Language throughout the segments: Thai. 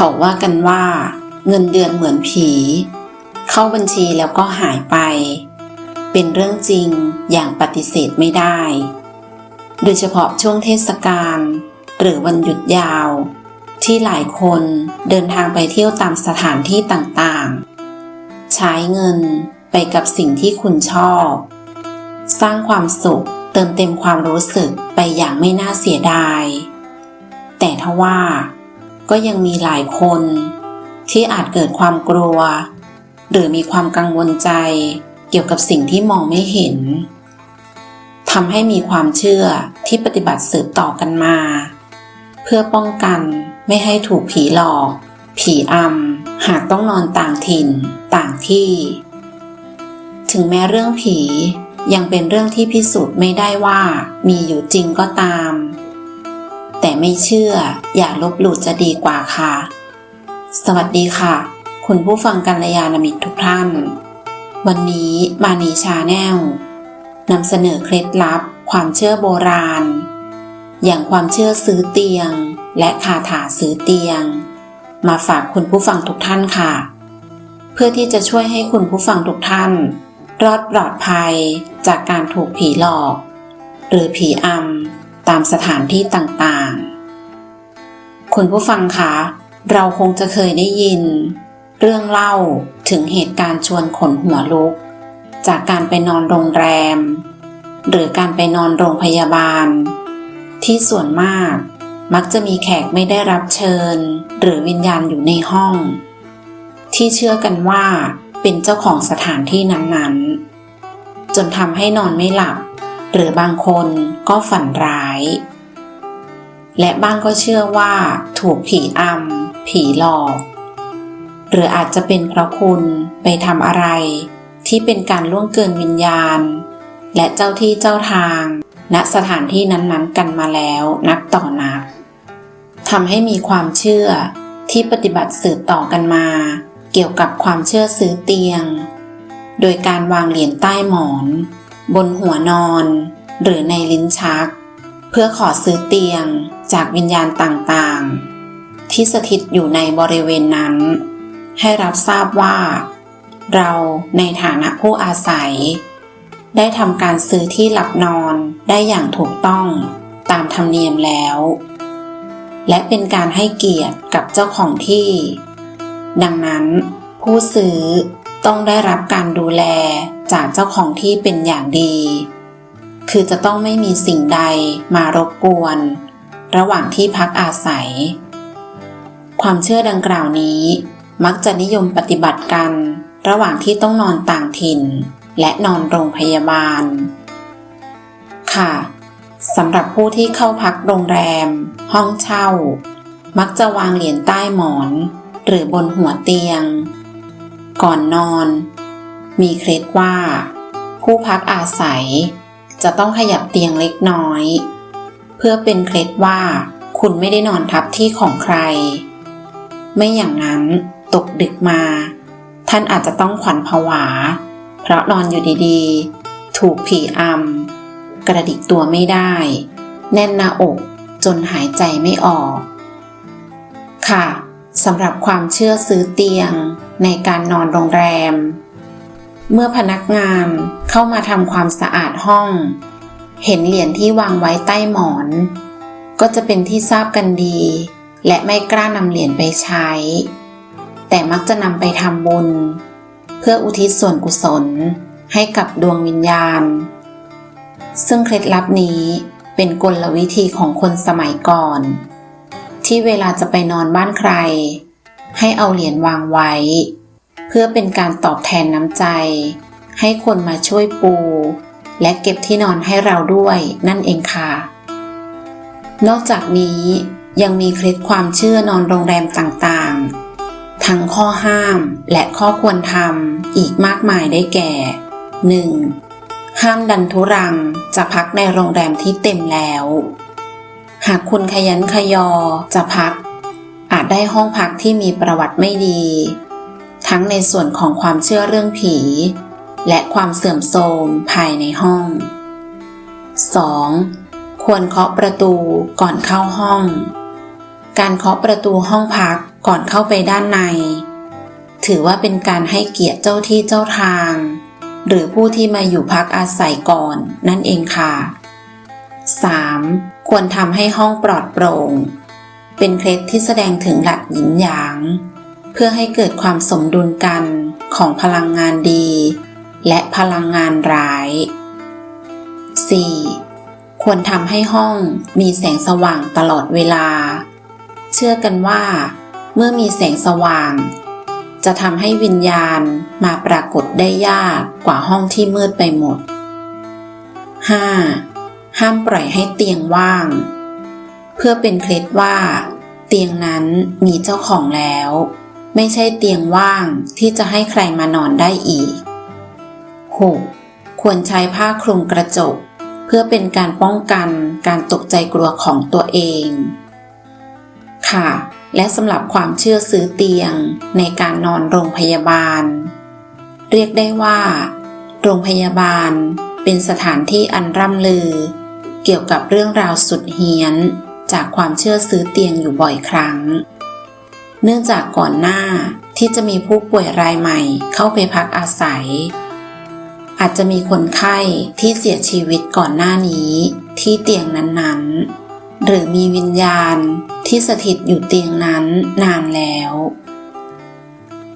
เขาว่ากันว่า เงินเดือนเหมือนผี เข้าบัญชีแล้วก็หายไป เป็นเรื่องจริงอย่างปฏิเสธไม่ได้ โดยเฉพาะช่วงเทศกาลหรือวันหยุดยาว ที่หลายคนเดินทางไปเที่ยวตามสถานที่ต่างๆ ใช้เงินไปกับสิ่งที่คุณชอบ สร้างความสุขเติมเต็มความรู้สึกไปอย่างไม่น่าเสียดาย แต่ทว่า ก็ยังมีหลายคน ที่อาจเกิดความกลัว หรือมีความกังวลใจ เกี่ยวกับสิ่งที่มองไม่เห็นทำให้มีความเชื่อที่ปฏิบัติสืบต่อกันมา เพื่อป้องกันไม่ให้ถูกผีหลอก ผีอำหากต้องนอนต่างถิ่นต่างที่ ถึงแม้เรื่องผียังเป็นเรื่องที่พิสูจน์ไม่ได้ว่ามีอยู่จริงก็ตาม ไม่เชื่อ อย่าลบหลู่จะดีกว่าค่ะ สวัสดีค่ะ คุณผู้ฟังกัลยาณมิตรทุกท่าน วันนี้มานีชาแนลนำเสนอเคล็ดลับ ความเชื่อโบราณ อย่างความเชื่อซื้อเตียง และคาถาซื้อเตียง มาฝากคุณผู้ฟังทุกท่านค่ะ เพื่อที่จะช่วยให้คุณผู้ฟังทุกท่าน รอดปลอดภัยจากการถูกผีหลอก หรือผีอำ ตามสถานที่ต่างๆ คุณผู้ฟังคะ เราคงจะเคยได้ยิน เรื่องเล่าถึงเหตุการณ์ชวนขนหัวลุก จากการไปนอนโรงแรม หรือการไปนอนโรงพยาบาล ที่ส่วนมากมักจะมีแขกไม่ได้รับเชิญ หรือวิญญาณอยู่ในห้อง ที่เชื่อกันว่าเป็นเจ้าของสถานที่นั้นๆ จนทำให้นอนไม่หลับ หรือบางคนก็ฝันร้าย และบ้างก็เชื่อว่าถูกผีอำผีหลอก หรืออาจจะเป็นเพราะคุณไปทำอะไร ที่เป็นการล่วงเกินวิญญาณ และเจ้าที่เจ้าทาง ณสถานที่นั้นๆกันมาแล้วนักต่อนักทำให้มีความเชื่อที่ปฏิบัติสืบต่อกันมา เกี่ยวกับความเชื่อซื้อเตียง โดยการวางเหรียญใต้หมอน บนหัวนอน หรือในลิ้นชัก เพื่อขอซื้อเตียงจากวิญญาณต่างๆ ที่สถิตอยู่ในบริเวณนั้น ให้รับทราบว่า เราในฐานะผู้อาศัย ได้ทำการซื้อที่หลับนอนได้อย่างถูกต้องตามธรรมเนียมแล้ว และเป็นการให้เกียรติกับเจ้าของที่ ดังนั้นผู้ซื้อ ต้องได้รับการดูแลจากเจ้าของที่เป็นอย่างดี คือจะต้องไม่มีสิ่งใดมารบกวน ระหว่างที่พักอาศัย ความเชื่อดังกล่าวนี้ มักจะนิยมปฏิบัติกัน ระหว่างที่ต้องนอนต่างถิ่น และนอนโรงพยาบาล ค่ะสำหรับผู้ที่เข้าพักโรงแรม ห้องเช่า มักจะวางเหรียญใต้หมอน หรือบนหัวเตียง ก่อนนอน มีเคล็ดว่า ผู้พักอาศัย จะต้องขยับเตียงเล็กน้อย เพื่อเป็นเคล็ดว่า คุณไม่ได้นอนทับที่ของใคร ไม่อย่างนั้นตกดึกมา ท่านอาจจะต้องขวัญผวา เพราะนอนอยู่ดีๆ ถูกผีอำกระดิกตัวไม่ได้ แน่นหน้าอกจนหายใจไม่ออก ค่ะ สำหรับความเชื่อซื้อเตียงในการนอนโรงแรม เมื่อพนักงานเข้ามาทำความสะอาดห้อง เห็นเหรียญที่วางไว้ใต้หมอน ก็จะเป็นที่ทราบกันดี และไม่กล้านำเหรียญไปใช้ แต่มักจะนำไปทำบุญ เพื่ออุทิศส่วนกุศลให้กับดวงวิญญาณ ซึ่งเคล็ดลับนี้เป็นกลวิธีของคนสมัยก่อน ที่เวลาจะไปนอนบ้านใคร ให้เอาเหรียญวางไว้ เพื่อเป็นการตอบแทนน้ำใจ ให้คนมาช่วยปู และเก็บที่นอนให้เราด้วยนั่นเองค่ะ นอกจากนี้ยังมีเคล็ดความเชื่อนอนโรงแรมต่างๆ ทั้งข้อห้ามและข้อควรทำอีกมากมายได้แก่ 1. ห้ามดันทุรังจะพักในโรงแรมที่เต็มแล้ว หากคุณขยันขยอจะพัก อาจได้ห้องพักที่มีประวัติไม่ดี ทั้งในส่วนของความเชื่อเรื่องผี และความเสื่อมโทรมภายในห้อง 2. ควรเคาะประตูก่อนเข้าห้อง การเคาะประตูห้องพักก่อนเข้าไปด้านใน ถือว่าเป็นการให้เกียรติเจ้าที่เจ้าทาง หรือผู้ที่มาอยู่พักอาศัยก่อนนั่นเองค่ะ 3. ควรทำให้ห้องปลอดโปร่ง เป็นเคล็ดที่แสดงถึงหลักหยินหยาง เพื่อให้เกิดความสมดุลกันของพลังงานดี และพลังงานร้าย 4. ควรทำให้ห้องมีแสงสว่างตลอดเวลา เชื่อกันว่า เมื่อมีแสงสว่าง จะทำให้วิญญาณมาปรากฏได้ยากกว่าห้องที่มืดไปหมด 5. ห้ามปล่อยให้เตียงว่าง เพื่อเป็นเคล็ดว่า เตียงนั้นมีเจ้าของแล้ว ไม่ใช่เตียงว่างที่จะให้ใครมานอนได้อีก 6. ควรใช้ผ้าคลุมกระจก เพื่อเป็นการป้องกันการตกใจกลัวของตัวเอง ค่ะ และสำหรับความเชื่อซื้อเตียงในการนอนโรงพยาบาล เรียกได้ว่า โรงพยาบาลเป็นสถานที่อันร่ำลือ เกี่ยวกับเรื่องราวสุดเฮี้ยน จากความเชื่อซื้อเตียงอยู่บ่อยครั้ง เนื่องจากก่อนหน้าที่จะมีผู้ป่วยรายใหม่เข้าไปพักอาศัย อาจจะมีคนไข้ที่เสียชีวิตก่อนหน้านี้ที่เตียงนั้นๆ หรือมีวิญญาณที่สถิตอยู่เตียงนั้นนานแล้ว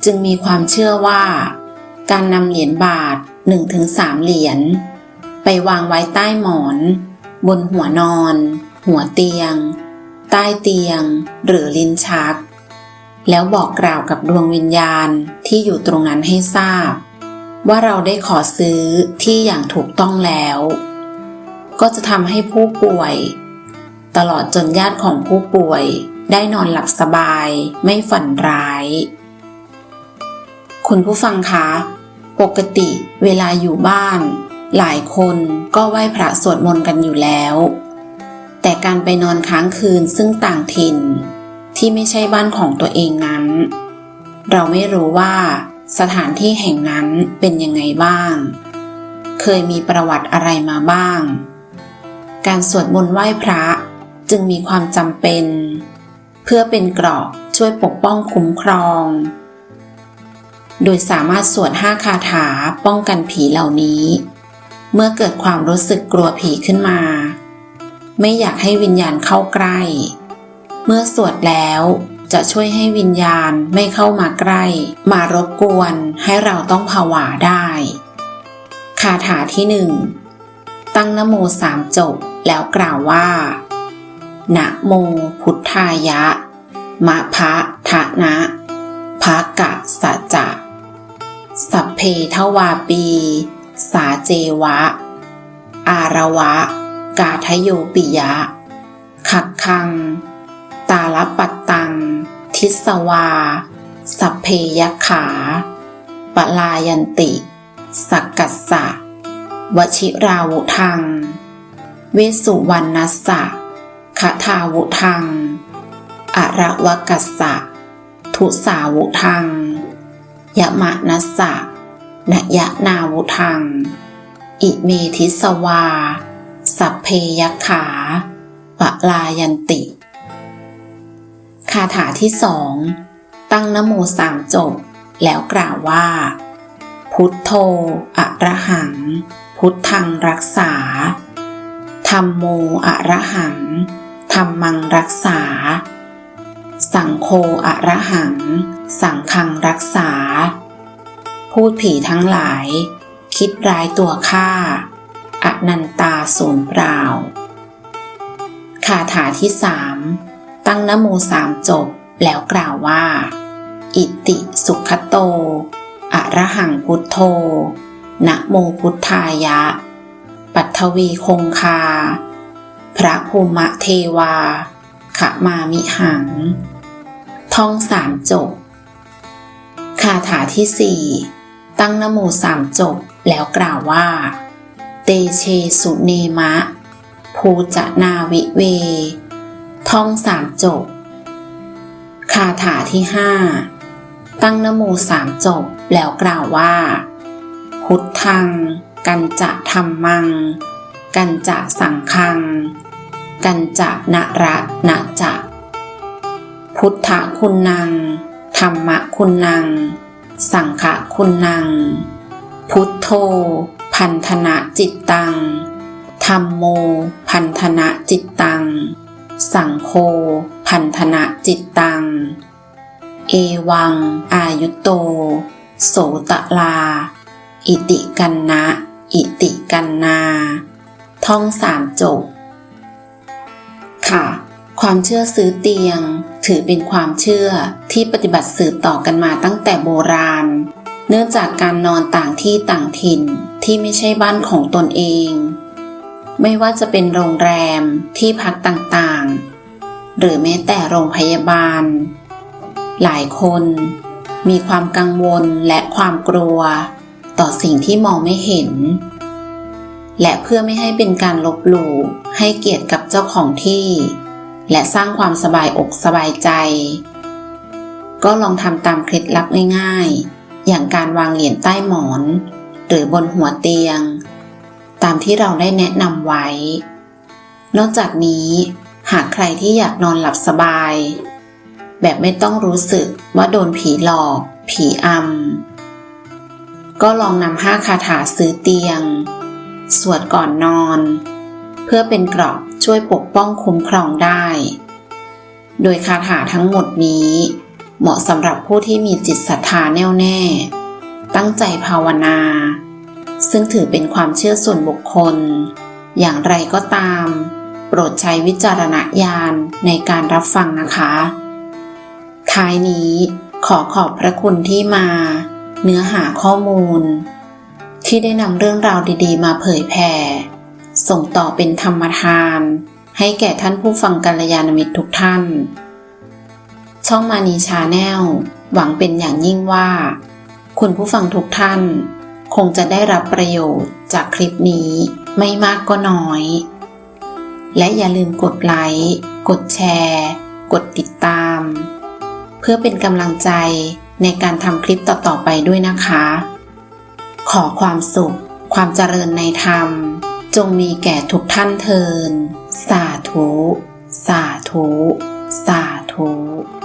จึงมีความเชื่อว่า การนำเหรียญบาท 1-3 เหรียญไปวางไว้ใต้หมอน บนหัวนอน หัวเตียง ใต้เตียง หรือลิ้นชัก แล้วบอกกล่าวกับดวงวิญญาณที่อยู่ตรงนั้นให้ทราบ ว่าเราได้ขอซื้อที่อย่างถูกต้องแล้ว ก็จะทำให้ผู้ป่วย ตลอดจนญาติของผู้ป่วยได้นอนหลับสบายไม่ฝันร้าย คุณผู้ฟังคะ ปกติเวลาอยู่บ้าน หลายคนก็ไหว้พระสวดมนต์กันอยู่แล้ว แต่การไปนอนค้างคืนซึ่งต่างถิ่น ที่ไม่ใช่บ้านของตัวเองนั้น เราไม่รู้ว่าสถานที่แห่งนั้นเป็นยังไงบ้าง เคยมีประวัติอะไรมาบ้าง การสวดมนต์ไหว้พระจึงมีความจำเป็น เพื่อเป็นเกราะช่วยปกป้องคุ้มครอง โดยสามารถสวดห้าคาถาป้องกันผีเหล่านี้ เมื่อเกิดความรู้สึกกลัวผีขึ้นมา ไม่อยากให้วิญญาณเข้าใกล้ เมื่อสวดแล้วจะช่วยให้วิญญาณไม่เข้ามาใกล้ มารบกวนให้เราต้องผวาได้คาถาที่หนึ่งตั้งนโมสามจบแล้วกล่าวว่า นะโมพุทธายะ มะพะทะนะภะกะสัจจะ สัพเพทวาปี สาเจวะ อาระวะ กาทโยปิยะ ขักคัง ตาลปัตตัง ทิสวา สัพเพยขา ปลายันติ สักกัสสะ วชิราวุทัง เวสสุวรรณัสสะคทาวุทัง อระวกัสสะ ทุสาวุทังยะมะนัสสะ นยะนาวุทัง อิเมทิสวา สัพเพยขาปะลายันติ คาถาที่สอง ตั้งนโมสามจบ แล้วกล่าวว่า พุทโธอะระหัง พุทธังรักษา ธรรมโมอะระหัง ธรรมังรักษา สังโฆอะระหัง สังฆังรักษา พูดผีทั้งหลาย คิดร้ายตัวข้าอนันตาสูญเปล่าคาถาที่สามตั้งนโมสามจบแล้วกล่าวว่า อิติสุขโต อระหังพุทโธ นะโมพุทธายะ ปัทวีคงคา พระภูมะเทวา ขมามิหัง ท่องสามจบ คาถาที่สี่ ตั้งนโมสามจบแล้วกล่าวว่า เตเชสุเนมะ ภูจนาวิเว ท่องสามจบ คาถาที่ห้าตั้งนโมสามจบแล้วกล่าวว่า พุทธัง กันจะธรรมัง กันจะสังคัง กันจะนะระนะจะพพุทธคุณนัง ธรรมคุณนัง สังฆคุณนัง พุทโธ พันธนะจิตตัง ธรรมโม พันธนะจิตตัง สังโฆ พันธนะจิตตัง เอวัง อายุโต โสตลา อิติกันนะ อิติกันนา ท่องสามจบ ค่ะ ความเชื่อซื้อเตียง ถือเป็นความเชื่อที่ปฏิบัติสืบต่อกันมาตั้งแต่โบราณ เนื่องจากการนอนต่างที่ต่างถิ่นที่ไม่ใช่บ้านของตนเอง ไม่ว่าจะเป็นโรงแรมที่พักต่างๆ หรือแม้แต่โรงพยาบาล หลายคนมีความกังวลและความกลัว ต่อสิ่งที่มองไม่เห็น และเพื่อไม่ให้เป็นการลบหลู่ให้เกียรติกับเจ้าของที่ และสร้างความสบายอกสบายใจ ก็ลองทำตามเคล็ดลับง่ายๆ อย่างการวางเหรียญใต้หมอน หรือบนหัวเตียง ตามที่เราได้แนะนำไว้ นอกจากนี้หากใครที่อยากนอนหลับสบาย แบบไม่ต้องรู้สึกว่าโดนผีหลอก ผีอำก็ลองนำห้าคาถาซื้อเตียง สวดก่อนนอน เพื่อเป็นเกราะ ช่วยปกป้องคุ้มครองได้ โดยคาถาทั้งหมดนี้ เหมาะสำหรับผู้ที่มีจิตศรัทธาแน่วแน่ ตั้งใจภาวนา ซึ่งถือเป็นความเชื่อส่วนบุคคล อย่างไรก็ตาม โปรดใช้วิจารณญาณในการรับฟังนะคะ ท้ายนี้ขอขอบพระคุณที่มา เนื้อหาข้อมูล ที่ได้นำเรื่องราวดีๆ มาเผยแผ่ ส่งต่อเป็นธรรมทาน ให้แก่ท่านผู้ฟังกัลยาณมิตรทุกท่าน ช่องมานีชาแนลหวังเป็นอย่างยิ่งว่า คุณผู้ฟังทุกท่าน คงจะได้รับประโยชน์จากคลิปนี้ไม่มากก็น้อย และอย่าลืมกดไลค์ กดแชร์ กดติดตาม เพื่อเป็นกำลังใจในการทำคลิปต่อๆไปด้วยนะคะ ขอความสุข ความเจริญในธรรม จงมีแก่ทุกท่านเทิน สาธุ สาธุ สาธุ